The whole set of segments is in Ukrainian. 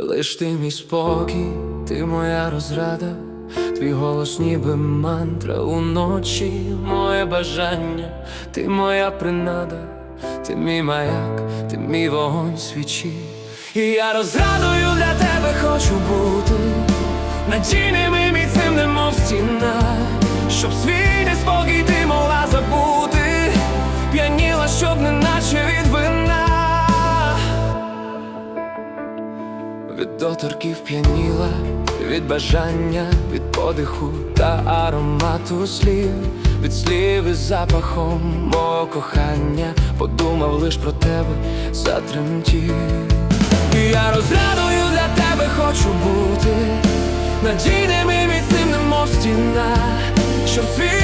Лиш ти мій спокій, ти моя розрада, твій голос ніби мантра уночі, моє бажання, ти моя принада, ти мій маяк, ти мій вогонь свічі. І я розрадою для тебе хочу бути, надійним і міцним, немов стіна, щоб свій Від доторків п'яніла, від бажання, від подиху та аромату слів, від слів із запахом мого кохання, подумав лиш про тебе, затремтів. І Я розрадою для тебе хочу бути, надійним і міцним, немов стіна, щоб свій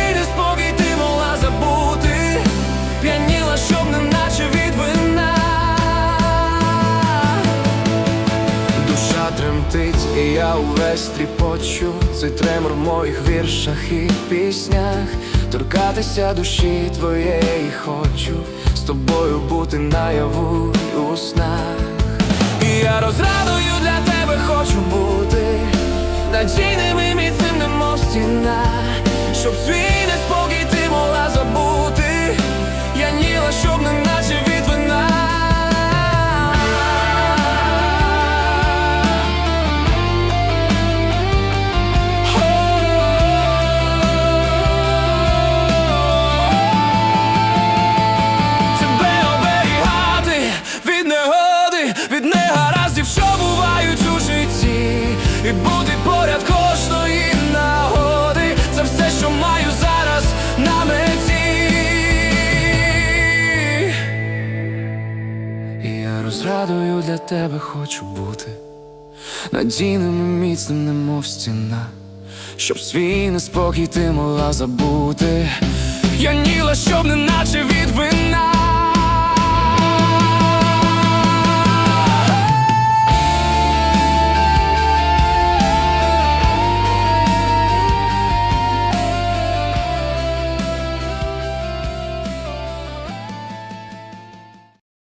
тремтить, і я увесь тріпочу. Цей тремор в моїх віршах і піснях. Торкатися душі твоєї хочу. З тобою бути наяву й у снах. І я розрадою для тебе хочу бути. Надійним і міцним, немов стіна. Щоб свій неспокій ти розрадою для тебе хочу бути надійним і міцним, немов стіна, щоб свій неспокій ти могла забути. Я ніла, щоб не.